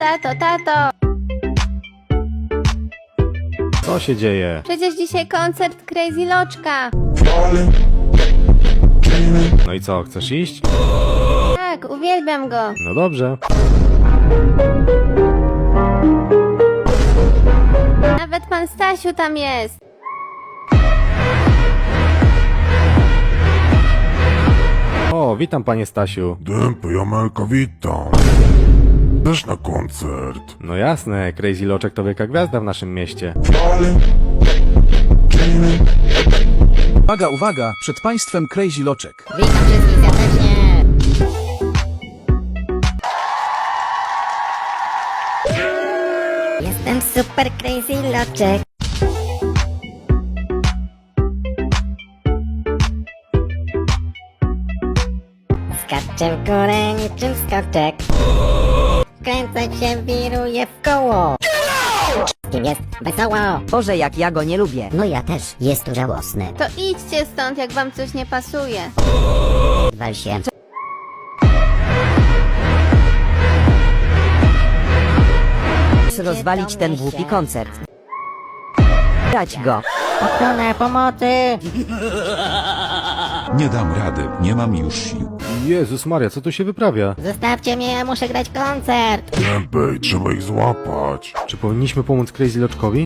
Tato, tato, Co się dzieje? przecież dzisiaj koncert Crazy Loczka. No i co, chcesz iść? Tak, uwielbiam go. No dobrze. Nawet pan Stasiu tam jest. O, witam panie Stasiu. Dępy, Jamelka, witam. Też na koncert. No jasne, Crazy Loczek to wielka gwiazda w naszym mieście. Uwaga, uwaga, przed państwem Crazy Loczek. Witam wszystkich serdecznie. Jestem super crazy loczek. Skaczę w górę niczym skoczek. Kręcę się, wiruję w koło. Kim jest wesoło. Boże, jak ja go nie lubię. No ja też, jest to żałosne. To idźcie stąd, jak wam coś nie pasuje. Wal się. Rozwalić ten głupi koncert. Dać go. Ochrona pomocy! Nie dam rady, nie mam już sił. Jezus Maria, co tu się wyprawia? Zostawcie mnie, ja muszę grać koncert! Dępej, trzeba ich złapać. Czy powinniśmy pomóc Crazy Loczkowi?